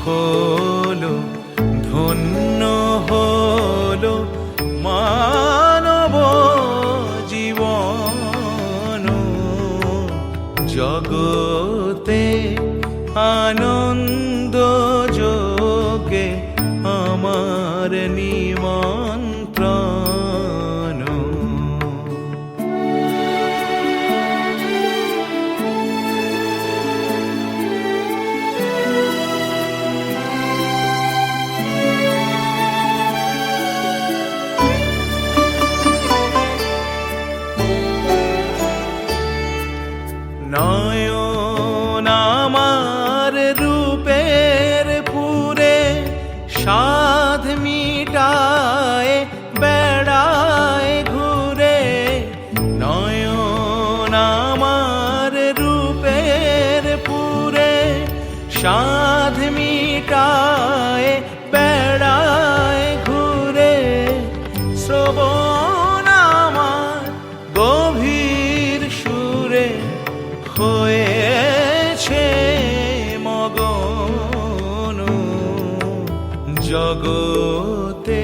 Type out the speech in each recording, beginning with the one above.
হলো ধন্য হলো মানব জীবন জগতে আনন্দ যোগে আমার নিমন্ত্রণ নয়ন আমার রূপের পুরে সাধ মিটায় বেড়ায় ঘুরে। নয়ন আমার রূপের পুরে সাধ মিটায় বেড়ায় ঘুরে। শ্রবণ জগতে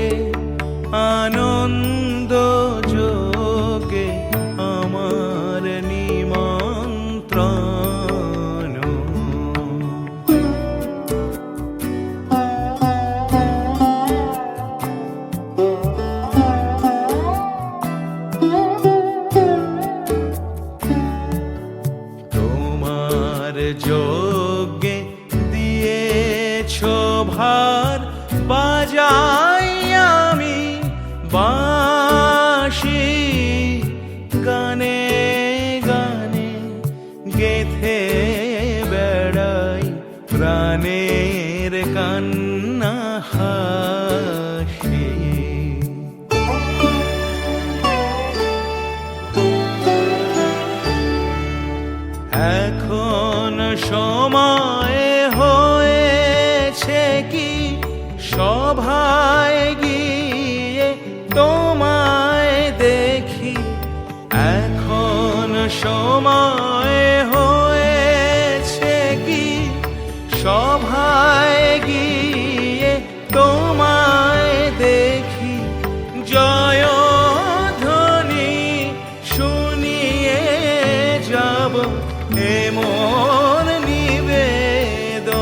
আনন্দ যোগে আমার নিমন্ত্রণ। তোমার যোগ্যে গেথে বেড়াই? প্রাণের কান্না হাসি। এখন সময় হয়েছে কি? সভায় গিয়ে তোমায় দেখি। এখন সময় সভায় গিয়ে তোমায় দেখি। জয় ধ্বনি শুনিয়ে যাব এমন নিবেদন।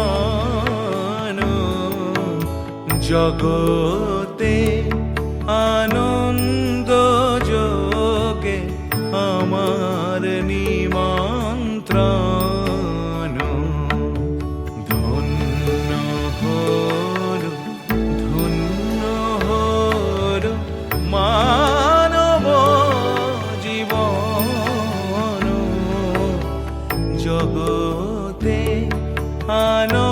জগতে আনন্দ যোগে আমার নিমন্ত্রণ। জগতে আনন্দ